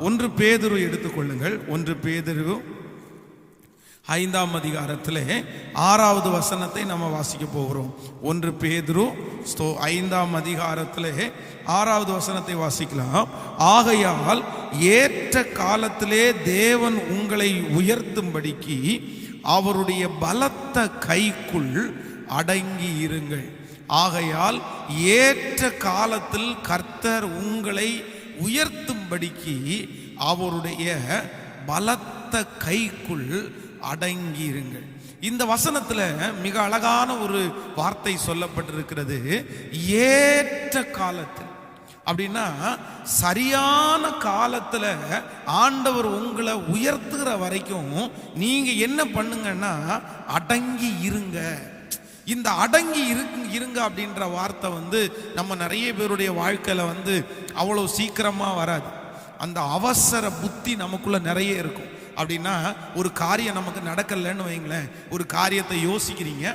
ஒன்று பேதுரு எடுத்துக்கொள்ளுங்கள் ஒன்று பேதுரு ஐந்தாம் அதிகாரத்திலே ஆறாவது வசனத்தை நம்ம வாசிக்க போகிறோம். ஒன்று பேதுரு ஸ்தோ ஐந்தாம் அதிகாரத்திலே ஆறாவது வசனத்தை வாசிக்கலாம். ஆகையால் ஏற்ற காலத்திலே தேவன் உங்களை உயர்த்தும்படிக்கு அவருடைய பலத்த கைக்குள் அடங்கி இருங்கள். ஆகையால் ஏற்ற காலத்தில் கர்த்தர் உங்களை உயர்த்தும்படிக்கு அவருடைய பலத்த கைக்குள் அடங்கியிருங்கள். இந்த வசனத்தில் மிக அழகான ஒரு வார்த்தை சொல்லப்பட்டிருக்கிறது. ஏற்ற காலத்தில். அப்படின்னா சரியான காலத்தில் ஆண்டவர் உங்களை உயர்த்துகிற வரைக்கும் நீங்கள் என்ன பண்ணுங்கன்னா அடங்கி இருங்க. இந்த அடங்கி இருக்கு இருங்க அப்படின்ற வார்த்தை வந்து நம்ம நிறைய பேருடைய வாழ்க்கையில் வந்து அவ்வளோ சீக்கிரமாக வராது. அந்த அவசர புத்தி நமக்குள்ளே நிறைய இருக்கும். அப்படின்னா ஒரு காரியம் நமக்கு நடக்கலைன்னு வைங்களேன் ஒரு காரியத்தை யோசிக்கிறீங்க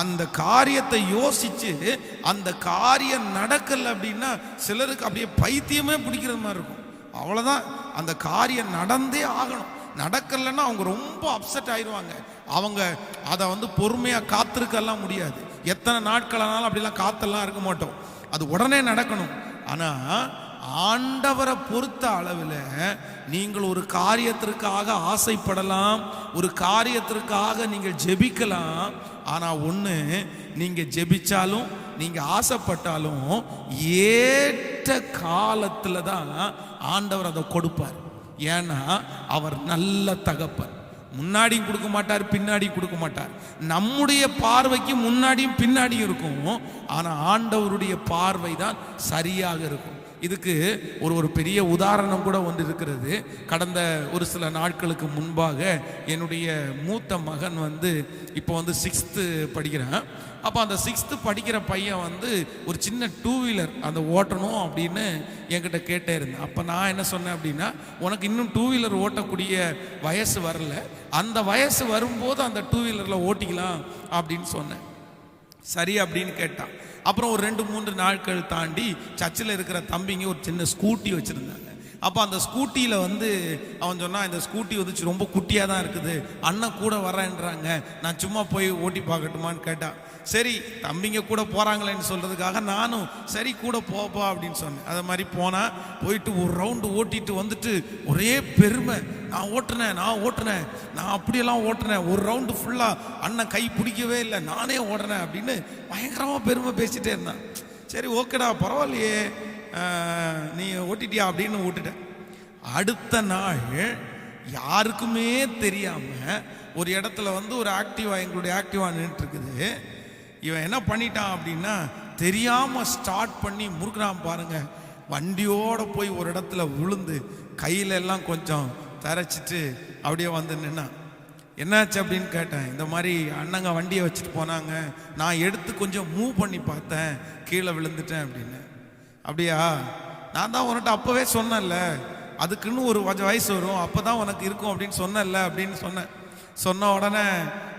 அந்த காரியத்தை யோசித்து அந்த காரியம் நடக்கலை அப்படின்னா சிலருக்கு அப்படியே பைத்தியமே பிடிக்கிறது மாதிரி இருக்கும். அவ்வளோதான் அந்த காரியம் நடந்தே ஆகணும். நடக்கலைன்னா அவங்க ரொம்ப அப்செட் ஆயிடுவாங்க அவங்க அதை வந்து பொறுமையாக காத்திருக்கெல்லாம் முடியாது. எத்தனை நாட்களானாலும் அப்படிலாம் காத்தெல்லாம் இருக்க மாட்டோம். அது உடனே நடக்கணும். ஆனால் ஆண்டவரை பொறுத்த அளவில் நீங்கள் ஒரு காரியத்திற்காக ஆசைப்படலாம் ஒரு காரியத்திற்காக நீங்கள் ஜெபிக்கலாம். ஆனால் ஒன்று நீங்கள் ஜெபிச்சாலும் நீங்கள் ஆசைப்பட்டாலும் ஏற்ற காலத்தில் தான் ஆண்டவர் அதை கொடுப்பார். ஏன்னா அவர் நல்ல தகப்பன். முன்னாடியும் கொடுக்க மாட்டார் பின்னாடியும் கொடுக்க மாட்டார். நம்முடைய பார்வைக்கு முன்னாடியும் பின்னாடியும் இருக்கும். ஆனால் ஆண்டவருடைய பார்வை தான் சரியாக இருக்கும். இதுக்கு ஒரு ஒரு பெரிய உதாரணம் கூட ஒன்று இருக்கிறது கடந்த ஒரு சில நாட்களுக்கு முன்பாக என்னுடைய மூத்த மகன் வந்து இப்போ வந்து சிக்ஸ்த்து படிக்கிறான். அப்போ அந்த சிக்ஸ்த்து படிக்கிற பையன் வந்து ஒரு சின்ன டூ வீலர் அந்த ஓட்டணும் அப்படின்னு என்கிட்ட கேட்டே இருந்தேன். அப்போ நான் என்ன சொன்னேன் அப்படின்னா உனக்கு இன்னும் டூ வீலர் ஓட்டக்கூடிய வயசு வரல. அந்த வயசு வரும்போது அந்த டூ வீலரில் ஓட்டிக்கலாம் அப்படின்னு சொன்னேன். சரி அப்படின்னு கேட்டான். அப்புறம் ஒரு ரெண்டு மூன்று நாட்கள் தாண்டி சர்ச்சில் இருக்கிற தம்பிங்க ஒரு சின்ன ஸ்கூட்டி வச்சுருந்தாங்க. அப்போ அந்த ஸ்கூட்டியில் வந்து அவன் சொன்னால் இந்த ஸ்கூட்டி வந்துச்சு ரொம்ப குட்டியாக தான் இருக்குது. அண்ணன் கூட வரேன்றாங்க. நான் சும்மா போய் ஓட்டி பார்க்கட்டுமான்னு கேட்டான். சரி தம்பிங்க கூட போகிறாங்களேன்னு சொல்கிறதுக்காக நானும் சரி கூட போப்பா அப்படின்னு சொன்னேன். அதை மாதிரி போனால் போயிட்டு ஒரு ரவுண்டு ஓட்டிட்டு வந்துட்டு ஒரே பெருமை. நான் ஓட்டுனேன் நான் ஓட்டுனேன். நான் அப்படியெல்லாம் ஓட்டுனேன். ஒரு ரவுண்டு ஃபுல்லாக அண்ணன் கை பிடிக்கவே இல்லை. நானே ஓடுறேன் அப்படின்னு பயங்கரமாக பெருமை பேசிகிட்டே இருந்தான். சரி ஓகேடா பரவாயில்லையே. நீ ஓட்டிட்டியா அப்படின்னு விட்டுட்டேன் அடுத்த நாள் யாருக்குமே தெரியாமல் ஒரு இடத்துல வந்து ஒரு ஆக்டிவா எங்களுடைய ஆக்டிவா நின்றுட்டுருக்குது. இவன் என்ன பண்ணிட்டான் அப்படின்னா தெரியாமல் ஸ்டார்ட் பண்ணி முறுக்குறான் பாருங்க. வண்டியோடு போய் ஒரு இடத்துல விழுந்து கையில எல்லாம் கொஞ்சம் தரைச்சிட்டு அப்படியே வந்து நின்னான். என்னாச்சு அப்படின்னு கேட்டேன். இந்த மாதிரி அண்ணங்க வண்டியை வச்சுட்டு போனாங்க. நான் எடுத்து கொஞ்சம் மூவ் பண்ணி பார்த்தேன். கீழே விழுந்துட்டேன் அப்படின்னு. அப்படியா? நான் தான் உன்கிட்ட அப்போவே சொன்னேன்ல. அதுக்குன்னு ஒரு வயசு வரும். அப்போ தான் உனக்கு இருக்கும் அப்படின்னு சொன்னேன்ல அப்படின்னு சொன்னேன். சொன்ன உடனே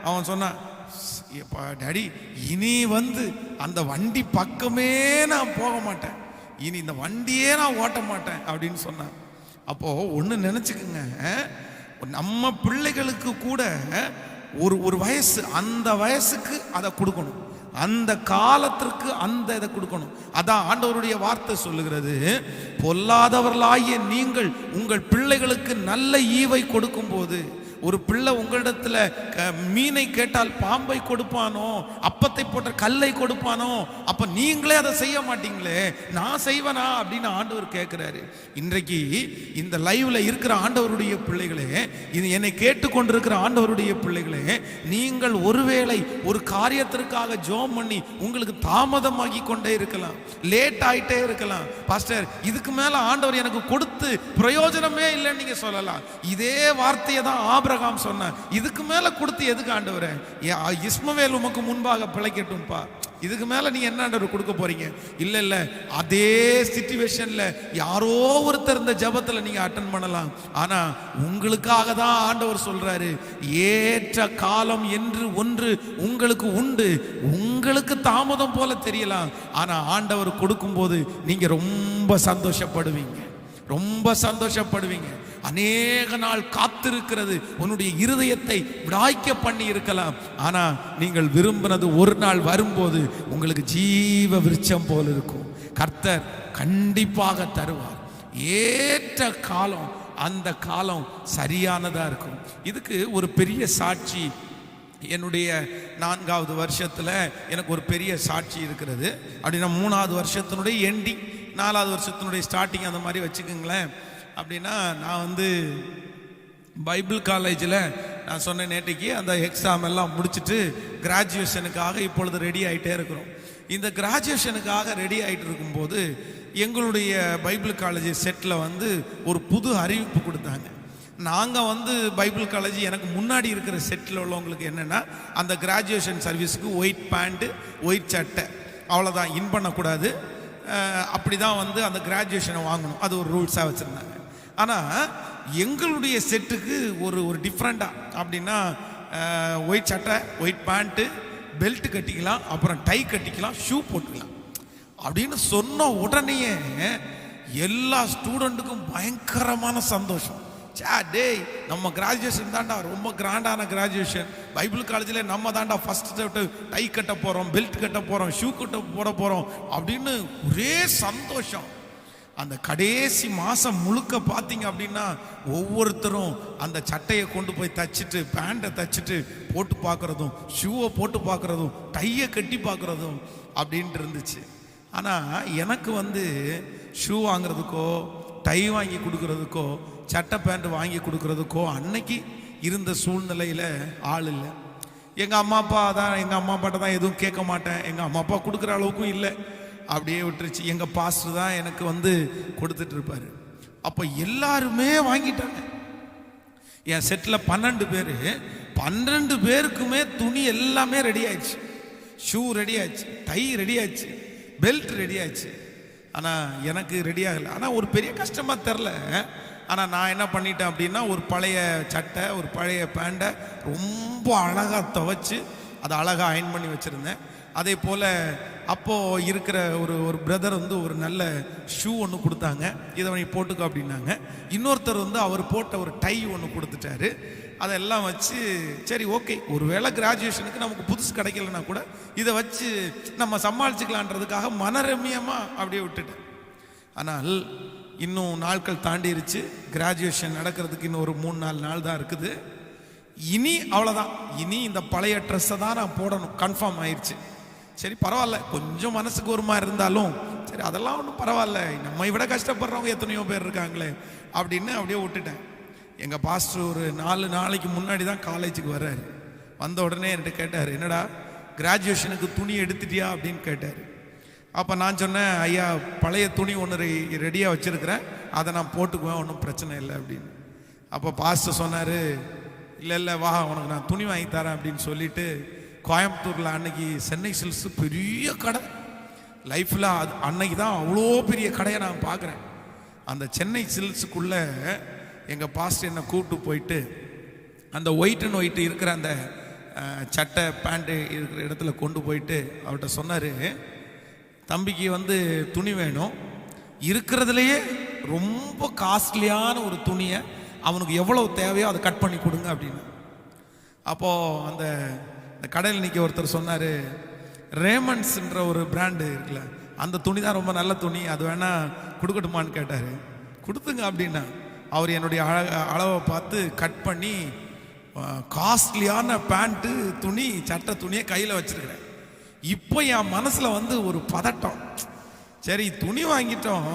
அவன் சொன்னான் எப்பா டாடி இனி வந்து அந்த வண்டி பக்கமே நான் போக மாட்டேன். இனி இந்த வண்டியே நான் ஓட்ட மாட்டேன். அப்படின்னு சொன்னான். அப்போது ஒன்று நினச்சிக்கோங்க நம்ம பிள்ளைகளுக்கு கூட ஒரு ஒரு வயசு அந்த வயசுக்கு அதை கொடுக்கணும். அந்த காலத்திற்கு அந்த இதை கொடுக்கணும். அதான் ஆண்டவருடைய வார்த்தை சொல்லுகிறது பொல்லாதவர்களாகிய நீங்கள் உங்கள் பிள்ளைகளுக்கு நல்ல ஈவை கொடுக்கும்போது ஒரு பிள்ளை உங்களிடத்துல மீனை கேட்டால் பாம்பை கொடுப்பானோ அப்பத்தை போட்ட கல்லை கொடுப்பானோ அப்ப நீங்களே அதை செய்ய மாட்டீங்களே நான் செய்வனா அப்படின்னு ஆண்டவர் கேட்கிறாரு இன்றைக்கு இந்த லைவ்ல இருக்கிற ஆண்டவருடைய பிள்ளைகளே இது என்னை கேட்டுக்கொண்டிருக்கிற ஆண்டவருடைய பிள்ளைகளே நீங்கள் ஒருவேளை ஒரு காரியத்திற்காக ஜோம் பண்ணி உங்களுக்கு தாமதமாகி கொண்டே இருக்கலாம் லேட் ஆயிட்டே இருக்கலாம். பாஸ்டர் இதுக்கு மேல ஆண்டவர் எனக்கு கொடுத்து பிரயோஜனமே இல்லைன்னு நீங்க சொல்லலாம். இதே வார்த்தையை தான் ஆபிரகாம் சொன்னான் இதுக்கு மேல கொடுத்து எதுக்கு ஆண்டவர்? இஸ்மவேல் உமக்கு முன்பாக பிழைக்கட்டும்பா இதுக்கு மேல நீ என்ன ஆண்டவர் கொடுக்க போறீங்க? இல்ல இல்ல அதே சிச்சுவேஷன்ல யாரோ ஒருத்தர் இந்த ஜெபத்துல நீங்க அட்டன் பண்ணலாம். ஆனா உங்களுக்காக தான் ஆண்டவர் சொல்றாரு ஏற்ற காலம் என்று ஒன்று உங்களுக்கு உண்டு. உங்களுக்கு தாமதம் போல தெரியலாம். ஆனா ஆண்டவர் கொடுக்கும்போது நீங்க ரொம்ப சந்தோஷப்படுவீங்க. ரொம்ப சந்தோஷப்படுவீங்க. அநேக நாள் காத்திருக்கிறது. உன்னுடைய இருதயத்தை விடாய்க்க பண்ணி இருக்கலாம் ஆனா நீங்கள் விரும்பினது ஒரு நாள் வரும்போது உங்களுக்கு ஜீவ விருட்சம் போல இருக்கும். கர்த்தர் கண்டிப்பாக தருவார். ஏற்ற காலம் அந்த காலம் சரியானதா இருக்கும். இதுக்கு ஒரு பெரிய சாட்சி. என்னுடைய நான்காவது வருஷத்தில் எனக்கு ஒரு பெரிய சாட்சி இருக்கிறது. அப்படின்னா மூணாவது வருஷத்தினுடைய எண்டிங் நாலாவது வருஷத்தினுடைய ஸ்டார்டிங் அந்த மாதிரி வச்சுக்கோங்களேன். அப்படின்னா நான் வந்து பைபிள் காலேஜில் நான் சொன்ன நேற்றுக்கு அந்த எக்ஸாம் எல்லாம் முடிச்சுட்டு கிராஜுவேஷனுக்காக இப்பொழுது ரெடி ஆகிட்டே இருக்கிறோம். இந்த கிராஜுவேஷனுக்காக ரெடி ஆகிட்டு இருக்கும்போது எங்களுடைய பைபிள் காலேஜ் செட்டில் வந்து ஒரு புது அறிவிப்பு கொடுத்தாங்க. நாங்கள் வந்து பைபிள் காலேஜ் எனக்கு முன்னாடி இருக்கிற செட்டில் உள்ளவங்களுக்கு என்னென்னா அந்த கிராஜுவேஷன் சர்வீஸுக்கு ஒயிட் பேண்ட்டு ஒயிட் சட்டை அவ்வளோதான் இன் பண்ணக்கூடாது. அப்படி தான் வந்து அந்த கிராஜுவேஷனை வாங்கணும். அது ஒரு ரூல்ஸாக வச்சுருந்தாங்க. ஆனால் எங்களுடைய செட்டுக்கு ஒரு ஒரு டிஃப்ரெண்ட்டாக அப்படின்னா ஒயிட் சட்டை ஒயிட் பேண்ட்டு பெல்ட் கட்டிக்கலாம் அப்புறம் டை கட்டிக்கலாம் ஷூ போட்டுக்கலாம். அப்படின்னு சொன்ன உடனேயே எல்லா ஸ்டூடெண்ட்டுக்கும் பயங்கரமான சந்தோஷம். சே டேய் நம்ம கிராஜுவேஷன் தாண்டா ரொம்ப கிராண்டான கிராஜுவேஷன் பைபிள் காலேஜில் நம்ம தாண்டா ஃபர்ஸ்ட் டை கட்ட போகிறோம் பெல்ட் கட்ட போகிறோம் ஷூ கட்ட போட போகிறோம் அப்படின்னு ஒரே சந்தோஷம். அந்த கடைசி மாதம் முழுக்க பார்த்தீங்க அப்படின்னா ஒவ்வொருத்தரும் அந்த சட்டையை கொண்டு போய் தச்சுட்டு பேண்ட்டை தச்சுட்டு போட்டு பார்க்குறதும் ஷூவை போட்டு பார்க்குறதும் டையை கட்டி பார்க்குறதும் அப்படின்ட்டு இருந்துச்சு. ஆனால் எனக்கு வந்து ஷூ வாங்குறதுக்கோ டை வாங்கி கொடுக்குறதுக்கோ சட்டை பேண்ட் வாங்கி கொடுக்குறதுக்கோ அன்னைக்கு இருந்த சூழ்நிலையில் ஆள் இல்லை. எங்கள் அம்மா அப்பா தான் எங்கள் அம்மா அப்பாட்ட தான் எதுவும் கேட்க மாட்டேன். எங்கள் அம்மா அப்பா கொடுக்குற அளவுக்கும் இல்லை. அப்படியே விட்டுருச்சு. எங்கள் பாஸ்டர் தான் எனக்கு வந்து கொடுத்துட்டு இருப்பாரு அப்போ எல்லாருமே வாங்கிட்டாங்க. என் செட்டில் பன்னெண்டு பேர். பன்னெண்டு பேருக்குமே துணி எல்லாமே ரெடி ஆயிடுச்சு. ஷூ ரெடி ஆச்சு டை ரெடி ஆச்சு பெல்ட் ரெடி ஆச்சு ஆனால் எனக்கு ரெடி ஆகலை. ஆனால் ஒரு பெரிய கஷ்டமாக தெரில ஆனால் நான் என்ன பண்ணிட்டேன் அப்படின்னா ஒரு பழைய சட்டை ஒரு பழைய பேண்ட்டை ரொம்ப அழகாக துவைச்சு அதை அழகாக அயன் பண்ணி வச்சுருந்தேன். அதே போல் அப்போது இருக்கிற ஒரு ஒரு பிரதர் வந்து ஒரு நல்ல ஷூ ஒன்று கொடுத்தாங்க. இதை நீ போட்டுக்கோ அப்படின்னாங்க. இன்னொருத்தர் வந்து அவர் போட்ட ஒரு டை ஒன்று கொடுத்துட்டாரு. அதெல்லாம் வச்சு சரி ஓகே ஒரு வேளை கிராஜுவேஷனுக்கு நமக்கு புதுசு கிடைக்கலனா கூட இதை வச்சு நம்ம சமாளிச்சுக்கலான்றதுக்காக மனரம்யமாக அப்படியே விட்டுட்டேன். ஆனால் இன்னும் நாட்கள் தாண்டிருச்சு. கிராஜுவேஷன் நடக்கிறதுக்கு இன்னும் ஒரு மூணு நாலு நாள் தான் இருக்குது. இனி அவ்வளோதான் இனி இந்த பழைய ட்ரெஸ்ஸை தான் நான் போடணும். கன்ஃபார்ம் ஆயிடுச்சு சரி பரவாயில்ல. கொஞ்சம் மனசுக்கு ஒரு மாதிரி இருந்தாலும் சரி அதெல்லாம் ஒன்றும் பரவாயில்ல. நம்மை விட கஷ்டப்படுறவங்க எத்தனையோ பேர் இருக்காங்களே அப்படின்னு அப்படியே விட்டுட்டேன். எங்கள் பாஸ்டர் ஒரு நாலு நாளைக்கு முன்னாடி தான் காலேஜுக்கு வர்றாரு. வந்த உடனே என்கிட்ட கேட்டார் என்னடா கிராஜுவேஷனுக்கு துணி எடுத்துட்டியா? அப்படின்னு கேட்டார். அப்போ நான் சொன்னேன் ஐயா பழைய துணி ஒன்று ரெடியாக வச்சுருக்கிறேன். அதை நான் போட்டுக்குவேன் ஒன்றும் பிரச்சனை இல்லை அப்படின்னு. அப்போ பாஸ்டர் சொன்னார் இல்லை இல்லை வா உனக்கு நான் துணி வாங்கி தரேன் அப்படின்னு சொல்லிட்டு கோயம்புத்தூரில் அன்னைக்கு சென்னை சில்ஸ் பெரிய கடை. லைஃப்பில் அது அன்னைக்கு தான் அவ்வளோ பெரிய கடையை நான் பார்க்குறேன். அந்த சென்னை சில்ஸுக்குள்ளே எங்கள் பாஸ்டர் என்னை கூப்பிட்டு போயிட்டு அந்த ஒயிட் அண்ட் ஒயிட் இருக்கிற அந்த சட்டை பேண்ட்டு இருக்கிற இடத்துல கொண்டு போயிட்டு அவர்கிட்ட சொன்னார் தம்பிக்கு வந்து துணி வேணும். இருக்கிறதுலையே ரொம்ப காஸ்ட்லியான ஒரு துணியை அவனுக்கு எவ்வளவு தேவையோ அதை கட் பண்ணி கொடுங்க அப்படின்னு. அப்போது அந்த இந்த கடையில் நிற்க ஒருத்தர் சொன்னார் ரேமண்ட்ஸ்ன்ற ஒரு பிராண்டு இருக்குல்ல அந்த துணி தான் ரொம்ப நல்ல துணி அது வேணால் கொடுக்கட்டுமான்னு கேட்டார். கொடுத்துங்க அப்படின்னா அவர் என்னுடைய அழ அளவை பார்த்து கட் பண்ணி காஸ்ட்லியான பேண்ட்டு துணி சட்டை துணியை கையில் வச்சுருக்கிறேன் இப்போ என் மனசில் வந்து ஒரு பதட்டம். சரி துணி வாங்கிட்டோம்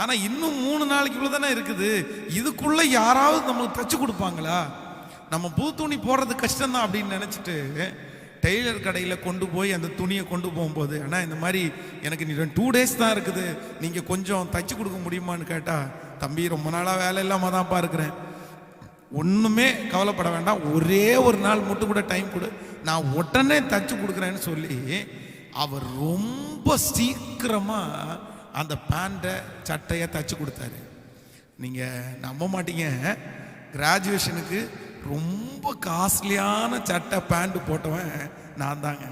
ஆனால் இன்னும் மூணு நாளைக்குள்ள தானே இருக்குது. இதுக்குள்ளே யாராவது நமக்கு தச்சு கொடுப்பாங்களா? நம்ம புது துணி போடுறது கஷ்டம்தான் அப்படின்னு நினச்சிட்டு டெய்லர் கடையில் கொண்டு போய் அந்த துணியை கொண்டு போகும்போது ஆனால் இந்த மாதிரி எனக்கு நீ டூ டேஸ் தான் இருக்குது. நீங்கள் கொஞ்சம் தைச்சி கொடுக்க முடியுமான்னு கேட்டால் தம்பி ரொம்ப நாளாக வேலை இல்லாமல் தான்ப்பா இருக்கிறேன். ஒன்றுமே கவலைப்பட வேண்டாம். ஒரே ஒரு நாள் மட்டும் கூட டைம் கொடு. நான் உடனே தச்சு கொடுக்குறேன்னு சொல்லி அவர் ரொம்ப சீக்கிரமாக அந்த பேண்ட்டை சட்டையை தச்சு கொடுத்தாரு. நீங்கள் நம்ப மாட்டீங்க. கிராஜுவேஷனுக்கு ரொம்ப காஸ்ட்லியான சட்டை பேண்ட் போட்டவன் நான் தாங்க.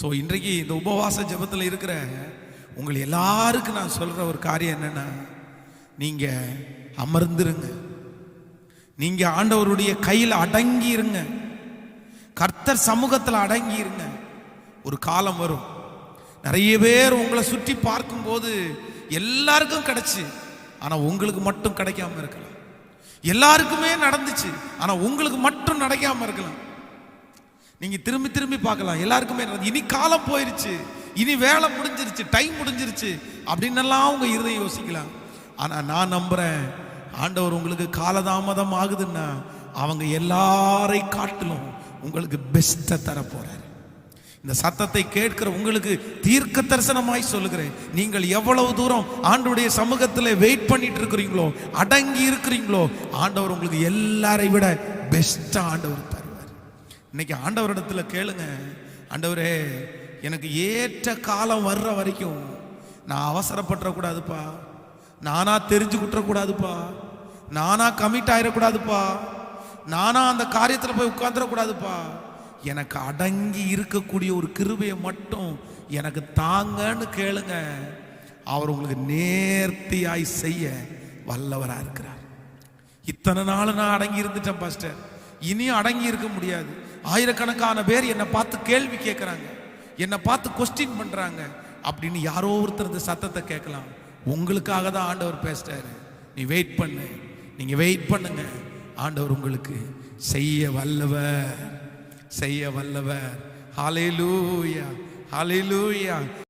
ஸோ இன்றைக்கு இந்த உபவாச ஜெபத்தில் இருக்கிற உங்கள் எல்லாருக்கும் நான் சொல்கிற ஒரு காரியம் என்னென்னா நீங்கள் அமர்ந்துருங்க. நீங்கள் ஆண்டவருடைய கையில் அடங்கிருங்க கர்த்தர் சமூகத்தில் அடங்கி இருங்க ஒரு காலம் வரும். நிறைய பேர் உங்களை சுற்றி பார்க்கும்போது எல்லாருக்கும் கிடச்சி. ஆனால் உங்களுக்கு மட்டும் கிடைக்காம இருக்கலாம். எல்லாருக்குமே நடந்துச்சு. ஆனா உங்களுக்கு மட்டும் நடக்காம இருக்கலாம். நீங்க திரும்பி திரும்பி பார்க்கலாம். எல்லாருக்குமே நடந்து- இனி காலம் போயிருச்சு. இனி வேலை முடிஞ்சிருச்சு டைம் முடிஞ்சிருச்சு அப்படின்னு எல்லாம் உங்க இருதயம் யோசிக்கலாம். ஆனா நான் நம்புறேன் ஆண்டவர் உங்களுக்கு காலதாமதம் ஆகுதுன்னா அவங்க எல்லாரை காட்டிலும் உங்களுக்கு பெஸ்ட்டை தர போறாரு இந்த சத்தத்தை கேட்கிற உங்களுக்கு தீர்க்க தரிசனமாய் சொல்லுகிறேன். நீங்கள் எவ்வளவு தூரம் ஆண்டுடைய சமூகத்தில் வெயிட் பண்ணிட்டு இருக்கிறீங்களோ அடங்கி இருக்கிறீங்களோ ஆண்டவர் உங்களுக்கு எல்லாரை விட பெஸ்டா ஆண்டவர் தருவார். இன்னைக்கு ஆண்டவரிடத்துல கேளுங்க. ஆண்டவரே எனக்கு ஏற்ற காலம் வர்ற வரைக்கும் நான் அவசரப்பட்டுறக்கூடாதுப்பா. நானா தெரிஞ்சுக்கிட்டுறக்கூடாதுப்பா நானா கமிட் ஆயிடக்கூடாதுப்பா. நானா அந்த காரியத்தில் போய் உட்காந்துடக்கூடாதுப்பா எனக்கு அடங்கி இருக்கக்கூடிய ஒரு கிருபையை மட்டும் எனக்கு தாங்கன்னு கேளுங்க. அவர் உங்களுக்கு நேர்த்தியாய் செய்ய வல்லவராக இருக்கிறார். இத்தனை நாள் நான் அடங்கி இருந்துட்டேன் பாஸ்டர். இனியும் அடங்கி இருக்க முடியாது. ஆயிரக்கணக்கான பேர் என்னை பார்த்து கேள்வி கேட்குறாங்க என்னை பார்த்து கொஸ்டின் பண்ணுறாங்க அப்படின்னு யாரோ ஒருத்தர் இந்த சத்தத்தை கேட்கலாம். உங்களுக்காக தான் ஆண்டவர் பேசிட்டாரு நீ வெயிட் பண்ணு. நீங்கள் வெயிட் பண்ணுங்க. ஆண்டவர் உங்களுக்கு செய்ய வல்லவர். செய்ய வல்லவர் ஹாலேலூயா ஹாலேலூயா